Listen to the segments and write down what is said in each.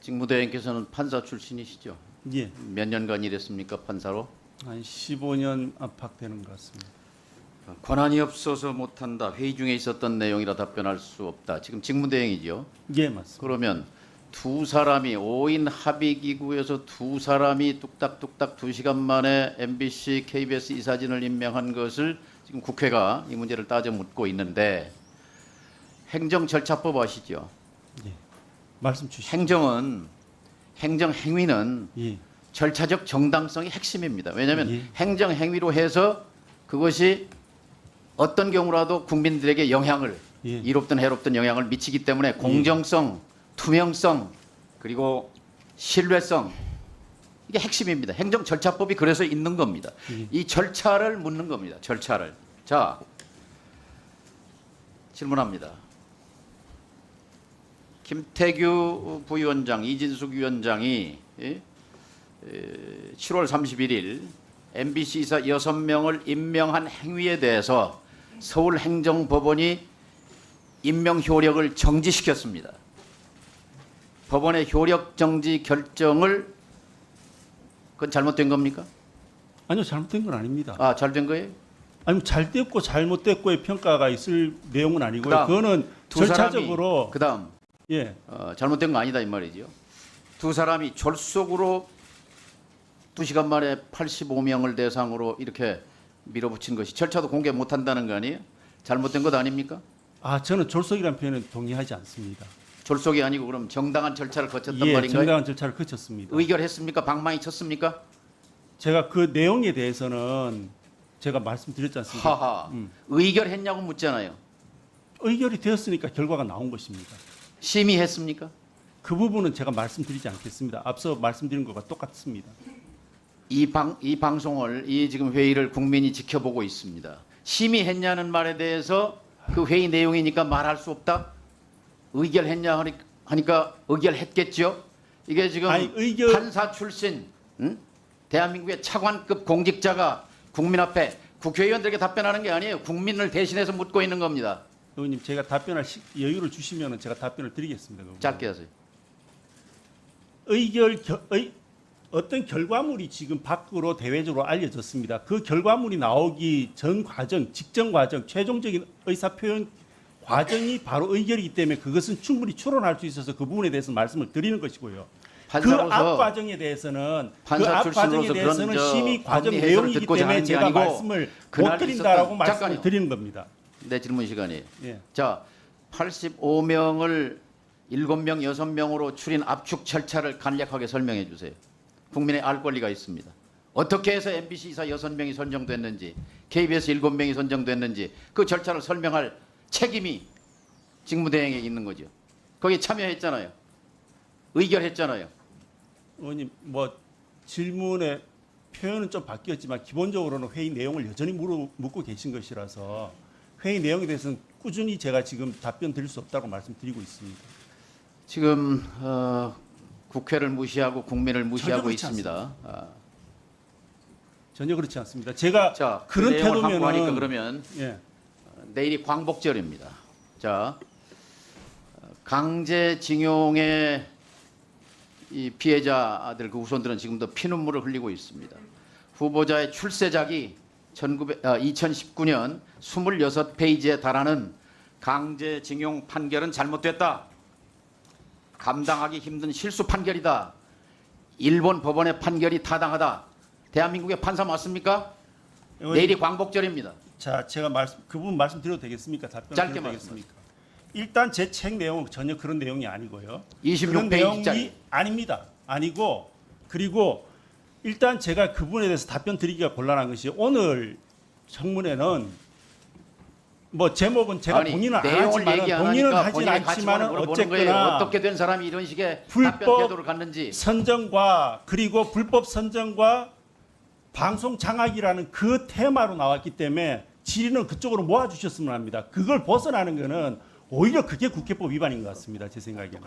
직무대행께서는 판사 출신이시죠? 예, 몇 년간 일했습니까 판사로? 한 15년 안팎되는 것 같습니다. 권한이 없어서 못한다. 회의 중에 있었던 내용이라 답변할 수 없다. 지금 직무대행이죠. 예, 맞습니다. 그러면 두 사람이 5인 합의 기구에서 두 사람이 뚝딱뚝딱 두 시간 만에 MBC, KBS 이사진을 임명한 것을 지금 국회가 이 문제를 따져 묻고 있는데 행정 절차법 아시죠? 말씀 주시죠. 행정은 행정 행위는 예, 절차적 정당성이 핵심입니다. 왜냐하면 예. 행정 행위로 해서 그것이 어떤 경우라도 국민들에게 영향을 예. 이롭든 해롭든 영향을 미치기 때문에 공정성, 투명성 그리고 신뢰성 이게 핵심입니다. 행정 절차법이 그래서 있는 겁니다. 예. 이 절차를 묻는 겁니다. 절차를. 자 질문합니다. 김태규 부위원장, 이진숙 위원장이 예? 에, 7월 31일 MBC 이사 6명을 임명한 행위에 대해서 서울행정법원이 임명 효력을 정지시켰습니다. 법원의 효력 정지 결정을 그건 잘못된 겁니까? 아니요, 잘못된 건 아닙니다. 아, 잘 된 거예요? 아니 잘 됐고 잘못됐고의 평가가 있을 내용은 아니고요. 그거는 두 절차적으로 그다음 예, 어, 잘못된 거 아니다 이 말이죠. 두 사람이 졸속으로 두 시간 만에 85명을 대상으로 이렇게 밀어붙인 것이 절차도 공개 못한다는 거 아니에요? 잘못된 것 아닙니까? 아 저는 졸속이라는 표현은 동의하지 않습니다. 졸속이 아니고 그럼 정당한 절차를 거쳤단 예, 말인가요? 정당한 절차를 거쳤습니다. 의결했습니까? 방망이 쳤습니까? 제가 그 내용에 대해서는 제가 말씀드렸지 않습니까? 하하. 음. 의결했냐고 묻잖아요. 의결이 되었으니까 결과가 나온 것입니다. 심의했습니까? 그 부분은 제가 말씀드리지 않겠습니다. 앞서 말씀드린 것과 똑같습니다. 이 방 이 방송을 이 지금 회의를 국민이 지켜보고 있습니다. 심의했냐는 말에 대해서 그 회의 내용이니까 말할 수 없다. 의결했냐 하니- 하니까 의결했겠죠. 이게 지금 아니, 의결- 판사 출신 응? 대한민국의 차관급 공직자가 국민 앞에 국회의원들에게 답변하는 게 아니에요. 국민을 대신해서 묻고 있는 겁니다. 의원님 제가 답변할 시, 여유를 주시면 제가 답변을 드리겠습니다. 그. 짧게 하세요. 의결 겨, 의, 어떤 결과물이 지금 밖으로 대외적으로 알려졌습니다. 그 결과물이 나오기 전 과정, 직전 과정, 최종적인 의사 표현 과정이 바로 의결이기 때문에 그것은 충분히 추론할 수 있어서 그 부분에 대해서 말씀을 드리는 것이고요. 그앞 판사로서 과정에 대해서는 그 앞 과정에 대해서는 심의 과정 내용이기 때문에 제가 말씀을 못 드린다라고 말씀을 잠깐요. 드리는 겁니다. 내 질문 시간이에요. 예. 자, 85명을 7명, 6명으로 추린 압축 절차를 간략하게 설명해 주세요. 국민의 알 권리가 있습니다. 어떻게 해서 MBC 이사 6명이 선정됐는지, KBS 7명이 선정됐는지 그 절차를 설명할 책임이 직무대행에 있는 거죠. 거기 참여했잖아요. 의결했잖아요. 의원님 뭐 질문의 표현은 좀 바뀌었지만 기본적으로는 회의 내용을 여전히 물어, 묻고 계신 것이라서 회의 내용에 대해서는 꾸준히 제가 지금 답변 드릴 수 없다고 말씀드리고 있습니다. 지금 어, 국회를 무시하고 국민을 무시하고 있습니다. 아, 전혀 그렇지 않습니다. 제가 자, 그 그런 내용을 태도면은- 그러면 예, 내일이 광복절입니다. 자, 강제징용의 이 피해자들 그 후손들은 지금도 피눈물을 흘리고 있습니다. 후보자의 출세작이 1900, 아, 2019년 26페이지에 달하는 강제징용 판결은 잘못됐다. 감당하기 힘든 실수 판결이다. 일본 법원의 판결이 타당하다. 대한민국의 판사 맞습니까? 내일이 광복절입니다. 자 제가 말씀 그 부분 말씀 드려도 되겠습니까? 답변 짧게 드려도 되겠습니까? 일단 제 책 내용은 전혀 그런 내용이 아니고요. 26 그런 페이지짜리. 내용이 아닙니다. 아니고 그리고 일단 제가 그 부분에 대해서 답변 드리기가 곤란한 것이 오늘 청문회는 뭐 제목은 제가 아니, 본인은 안 하지만 하니까 하진 않지만. 어쨌거나 어떻게 된 사람이 이런 식의 불법 선정과 그리고 불법 선정과 방송 장악이라는 그 테마로 나왔기 때문에 질의는 그쪽으로 모아 주셨으면 합니다. 그걸 벗어나는 거는 오히려 그게 국회법 위반인 것 같습니다. 제 생각에는.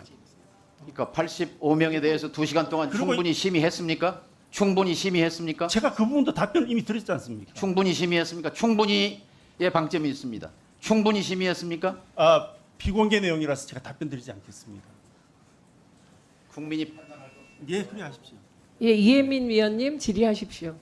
그러니까 85명에 대해서 2시간 동안 충분히 심의했습니까? 충분히 심의했습니까? 제가 그 부분도 답변을 이미 드렸지 않습니까? 충분히 심의했습니까? 충분히의 방점이 있습니다. 충분히 심의했습니까? 아, 비공개 내용이라서 제가 답변 드리지 않겠습니다. 국민이 판단할 것 예, 그래 하십시오. 예, 이혜민 위원님 질의하십시오.